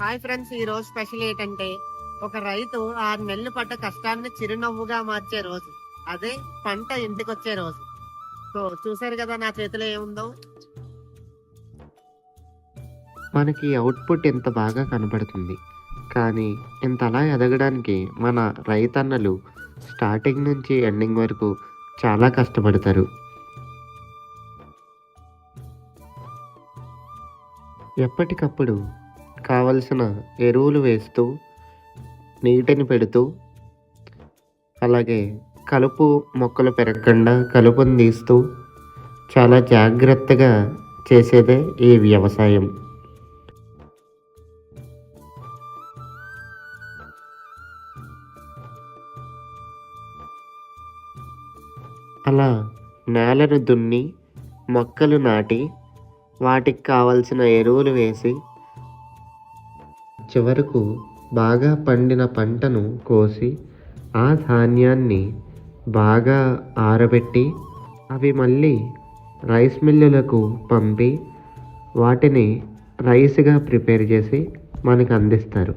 Hi friends ఈ రోజు special ఏంటంటే ఒక రైతు ఆరు నెలలు పడ్డ కష్టాన్ని చిరునవ్వుగా మార్చే రోజు. అదే పంట ఇంటికి వచ్చే రోజు. సో చూసారు కదా నా చేతిలో ఏముందో? మనకి అవుట్పుట్ ఎంత బాగా కనబడుతుంది. కానీ ఇంతలా ఎదగడానికి మన రైతన్నలు స్టార్టింగ్ నుంచి ఎండింగ్ వరకు చాలా కష్టపడతారు. ఎప్పటికప్పుడు కావలసిన ఎరువులు వేస్తూ నీటిని పెడుతూ అలాగే కలుపు మొక్కలు పెరగకుండా కలుపుని తీస్తూ చాలా జాగ్రత్తగా చేసేదే ఈ వ్యవసాయం. అలా నేలను దున్ని మొక్కలు నాటి వాటికి కావలసిన ఎరువులు వేసి చివరకు బాగా పండిన పంటను కోసి ఆ ధాన్యాన్ని బాగా ఆరబెట్టి అవి మళ్ళీ రైస్ మిల్లులకు పంపి వాటిని రైస్గా ప్రిపేర్ చేసి మనకు అందిస్తారు.